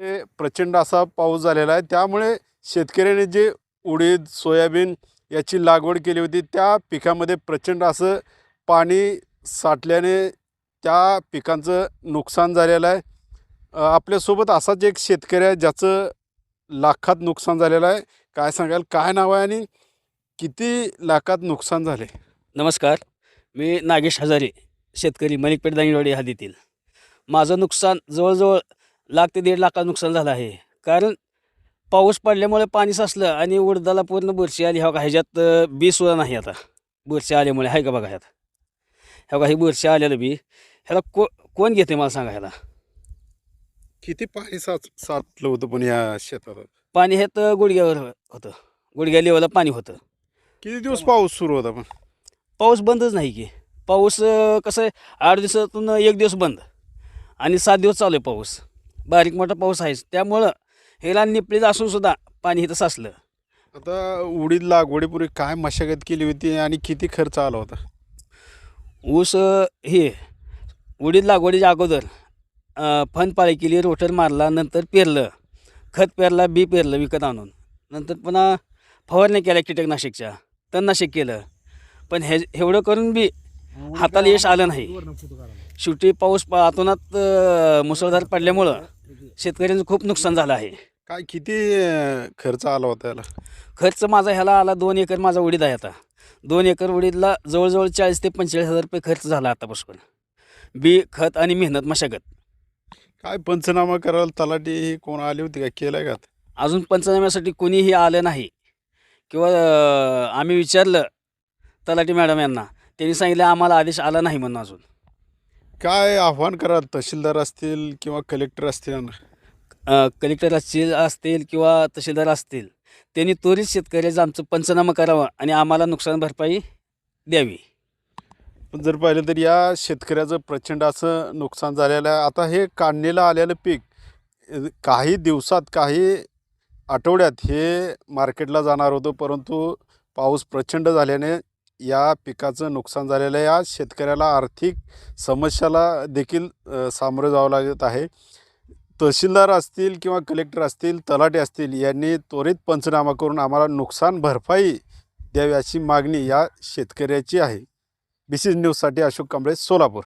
हे प्रचंड असा पाऊस झालेला आहे. त्यामुळे शेतकऱ्याने जे उडीद सोयाबीन याची लागवड केली होती त्या पिकामध्ये प्रचंड असं पाणी साठल्याने त्या पिकांचं नुकसान झालेलं आहे. आपल्यासोबत असाच एक शेतकरी आहे ज्याचं लाखात नुकसान झालेलं आहे. काय सांगाल काय नाव आहे आणि किती लाखात नुकसान झाले? नमस्कार मी नागेश हजारे शेतकरी मलिकपेठ दांगेवाडी हद्दीतील. माझं नुकसान जवळजवळ लाख ते दीड लाखाचं नुकसान झालं आहे. कारण पाऊस पडल्यामुळे पाणी साचलं आणि उडदाला पूर्ण बुरशी आली. ह्या ह्याच्यात अ, बी सुद्धा नाही आता. बुरशी आल्यामुळे आहे का बघा ह्यात? ह्या काही बुरशी आलेलं बी. ह्याला को कोण घेते मला सांगा ह्याला? किती पाणी साच साचलं होतं पण या शेतात? पाणी ह्यात गुडघ्यावर होतं. गुडघ्या लेवला पाणी होतं. किती दिवस पाऊस सुरू होता पण? पाऊस बंदच नाही की. पाऊस अं, कसं आहे आठ दिवसातून एक दिवस बंद. आणि सात दिवस चालू आहे पाऊस. बारीक मोठा पाऊस आहेच त्यामुळं ह्याला निपलीत असून सुद्धा पाणी इथं साचलं. आता उडीद लागवडीपूर्वी काय मशागत केली होती आणि किती खर्च आला होता? ऊस हे उडीद लागवडीच्या अगोदर अं, फनपाळी केली रोटर मारला नंतर पेरलं. खत पेरला बी पेरलं विकत आणून. नंतर पुन्हा फवारण्या केल्या कीटकनाशकच्या. तणनाशक केलं. पण हे एवढं करून बी हाताला यश आलं नाही. शेवटी पाऊस अं, मुसळधार पडल्यामुळं शेतकऱ्यांचं खूप नुकसान झालं आहे. काय किती अं, खर्च आला होता याला? खर्च माझा ह्याला आला दोन एकर माझा उडीद आहे आता. दोन एकर उडीदला जवळजवळ चाळीस ते पंचेचाळीस हजार रुपये खर्च झाला आतापासून. बी खत आणि मेहनत मशागत. काय पंचनामा करायला तलाठी ही कोण आली होती का? केलं का? अजून पंचनाम्यासाठी कोणीही आलं नाही. किंवा अं, आम्ही विचारलं तलाठी मॅडम यांना. त्यांनी सांगितलं आम्हाला आदेश आला नाही म्हणून अजून. काय आव्हान कराल? तहसीलदार असतील किंवा कलेक्टर असतील? अ, कलेक्टर असतील असतील किंवा तहसीलदार असतील त्यांनी त्वरित शेतकऱ्याचं आमचं पंचनामा करावा आणि आम्हाला नुकसान भरपाई द्यावी. पण जर पाहिलं तर या शेतकऱ्याचं प्रचंड असं नुकसान झालेलं आहे. आता हे काढणीला आलेलं पीक अ, काही दिवसात काही आठवड्यात हे मार्केटला जाणार होतं परंतु पाऊस प्रचंड झाल्याने या पिकाचं नुकसान झालेलं आहे. या शेतकऱ्याला आर्थिक समस्याला देखील सामोरं जावं लागत आहे. तहसीलदार असतील किंवा कलेक्टर असतील तलाटे असतील यांनी त्वरित पंचनामा करून आम्हाला नुकसान भरपाई द्यावी अशी मागणी या शेतकऱ्याची आहे. बी सी न्यूजसाठी अशोक कांबळे सोलापूर.